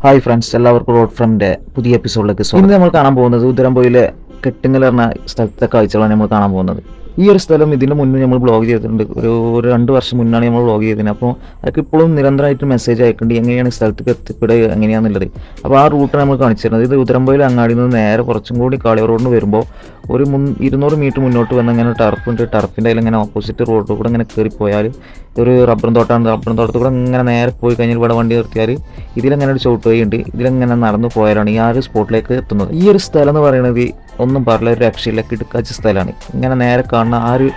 Hi friends എല്ലാവർക്കും road ഫ്രണ്ടിന്റെ പുതിയ എപ്പിസോഡിലേക്ക് സ്വാഗതം. നമ്മൾ കാണാൻ പോകുന്നത് ഉത്തരംപോയിലെ കെട്ടുങ്ങൽ പറഞ്ഞ സ്ഥലത്തെ കാഴ്ചകളാണ് നമ്മൾ കാണാൻ പോകുന്നത്. ഈ ഒരു സ്ഥലം ഇതിന് മുന്നേ നമ്മൾ ബ്ലോഗ് ചെയ്തിട്ടുണ്ട്. ഒരു ഒരു രണ്ട് വർഷം മുന്നാണ് നമ്മൾ ബ്ലോഗ് ചെയ്തത് അപ്പോൾ അതൊക്കെ ഇപ്പോഴും നിരന്തരമായിട്ട് മെസ്സേജ് അയക്കേണ്ടി എങ്ങനെയാണ് സ്ഥലത്തേക്ക് എത്തിപ്പെടുക എങ്ങനെയാണെന്നുള്ളത് അപ്പോൾ ആ റൂട്ടാണ് നമ്മൾ കാണിച്ചിരുന്നത്. ഇത് ഉത്തരംപോയിൽ അങ്ങാടിയിൽ നിന്ന് നേരെ കുറച്ചും കൂടി കാളിയ റോഡിന് വരുമ്പോൾ ഒരു മുൻ ഇരുന്നൂറ് മീറ്റർ മുന്നോട്ട് വന്ന് ഇങ്ങനെ ടർഫുണ്ട് ടർഫിന്റെ അതിൽ ഇങ്ങനെ ഓപ്പോസിറ്റ് റോഡിൽ കൂടെ ഇങ്ങനെ കയറി പോയാൽ ഒരു റബ്ബർ തോട്ടമാണ് റബ്ബർ തോട്ടത്തിൽ കൂടെ ഇങ്ങനെ നേരെ പോയി കഴിഞ്ഞാൽ ഇവിടെ വണ്ടി നിർത്തിയാൽ ഇതിലങ്ങനെ ഒരു ചോട്ട് വഴിയുണ്ട് ഇതിലങ്ങനെ നടന്നു പോയാലാണ് ഈ ആ ഒരു സ്പോട്ടിലേക്ക് എത്തുന്നത്. ഈ ഒരു സ്ഥലം എന്ന് പറയുന്നത് ഒന്നും പറയില്ല ഒരു രക്ഷയില്ല കിടക്കാച്ച സ്ഥലമാണ്. ഇങ്ങനെ നേരെ കാണുന്ന ആ ഒരു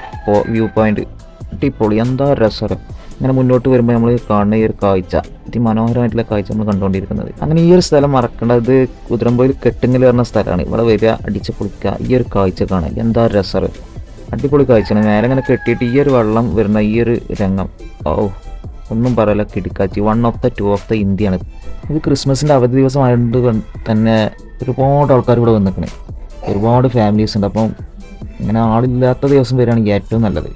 വ്യൂ പോയിന്റ് അടിപൊളി എന്താ രസം ഇങ്ങനെ മുന്നോട്ട് വരുമ്പോൾ നമ്മൾ കാണുന്ന ഈ ഒരു കാഴ്ച അതിമനോഹരമായിട്ടുള്ള കാഴ്ച നമ്മൾ കണ്ടുകൊണ്ടിരിക്കുന്നത്. അങ്ങനെ ഈ ഒരു സ്ഥലം മറക്കേണ്ടത് കുതിരമ്പോയിൽ കെട്ടുങ്ങൽ പറഞ്ഞ സ്ഥലമാണ്. ഇവിടെ വരിക അടിച്ച് പൊളിക്കുക ഈ ഒരു കാഴ്ച കാണാൻ. എന്താ രസം അടിപൊളി കാഴ്ചയാണ്. നേരെ ഇങ്ങനെ കെട്ടിയിട്ട് ഈ ഒരു വെള്ളം വരുന്ന ഈ ഒരു രംഗം. ഓ ഒന്നും പറയല്ല കിടക്കാച്ചി. One of the two of the ഇന്ത്യയാണ് ഇത് ക്രിസ്മസിന്റെ അവധി ദിവസമായതുകൊണ്ട് തന്നെ ഒരുപാട് ആൾക്കാർ ഇവിടെ വന്നിരിക്കണേ. ഒരുപാട് ഫാമിലീസ് ഉണ്ട്. അപ്പം ഇങ്ങനെ ആളില്ലാത്ത ദിവസം വരികയാണെങ്കിൽ ഏറ്റവും നല്ലത്.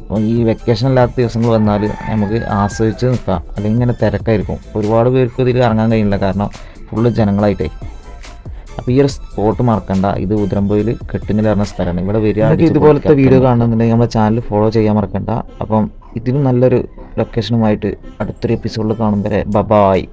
അപ്പം ഈ വെക്കേഷൻ അല്ലാത്ത ദിവസങ്ങൾ വന്നാൽ നമുക്ക് ആസ്വദിച്ച് നിൽക്കാം. അല്ലെങ്കിൽ ഇങ്ങനെ തിരക്കായിരിക്കും. ഒരുപാട് പേർക്ക് ഇതിൽ ഇറങ്ങാൻ കഴിയില്ല. കാരണം ഫുള്ള് ജനങ്ങളായിട്ടേ. അപ്പോൾ ഈ ഒരു സ്പോട്ട് മറക്കണ്ട. ഇത് ഉദരമ്പോയിൽ കെട്ടിങ്ങിൽ ഇറങ്ങുന്ന സ്ഥലമാണ്. ഇവിടെ വരിക ഇതുപോലത്തെ വീഡിയോ കാണുന്നുണ്ടെങ്കിൽ നമ്മുടെ ചാനൽ ഫോളോ ചെയ്യാൻ മറക്കണ്ട. അപ്പം ഇതിലും നല്ലൊരു ലൊക്കേഷനുമായിട്ട് അടുത്തൊരു എപ്പിസോഡിൽ കാണും വരെ. ബബായ്